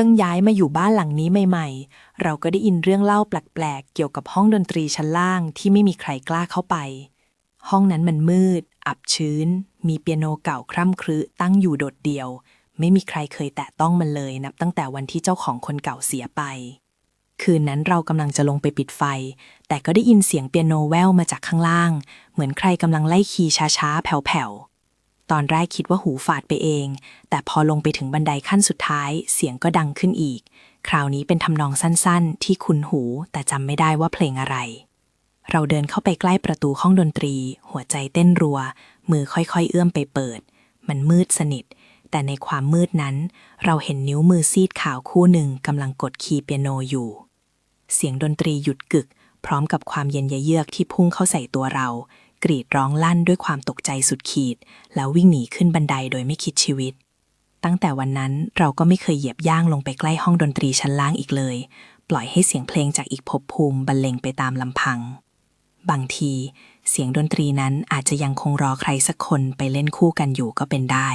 พิ่งย้ายมาอยู่บ้านหลังนี้ใหม่ๆ เราก็ได้ยินเรื่องเล่าแปลกๆ เกี่ยวกับห้องดนตรีชั้นล่างที่ไม่มีใครกล้าเข้าไป ห้องนั้นมันมืด อับชื้น มีเปียโนเก่าคร่ำครึตั้งอยู่โดดเดี่ยว ไม่มีใครเคยแตะต้องมันเลย นับตั้งแต่วันที่เจ้าของคนเก่าเสียไป คืนนั้นเรากำลังจะลงไปปิดไฟ แต่ก็ได้ยินเสียงเปียโนแว่วมาจากข้างล่าง เหมือนใครกำลังไล่คีย์ช้าๆ แผ่วๆ ตอนแรกคิดว่าหูฝาดไปเอง แต่พอลงไปถึงบันไดขั้นสุดท้าย เสียงก็ดังขึ้นอีก คราวนี้เป็นทำนองสั้นๆ ที่คุ้นหู แต่จำไม่ได้ว่าเพลงอะไร เราเดินเข้าไปใกล้ประตูห้องดนตรี หัวใจเต้นรัว มือค่อยๆ เอื้อมไปเปิด มันมืดสนิท แต่ในความมืดนั้น เราเห็นนิ้วมือซีดขาวคู่หนึ่งกำลังกดคีย์เปียโนอยู่ เสียงดนตรีหยุดกึก พร้อมกับความเย็นยเยือกที่พุ่งเข้าใส่ตัวเรา กรีดร้องลั่นด้วยความตกใจสุดขีด แล้ววิ่งหนีขึ้นบันไดโดยไม่คิดชีวิต ตั้งแต่วันนั้นเราก็ไม่เคยเหยียบย่างลงไปใกล้ห้องดนตรีชั้นล่างอีกเลย ปล่อยให้เสียงเพลงจากอีกภพภูมิบรรเลงไปตามลำพัง บางที เสียงดนตรีนั้นอาจจะยังคงรอใครสักคนไปเล่นคู่กันอยู่ก็เป็นได้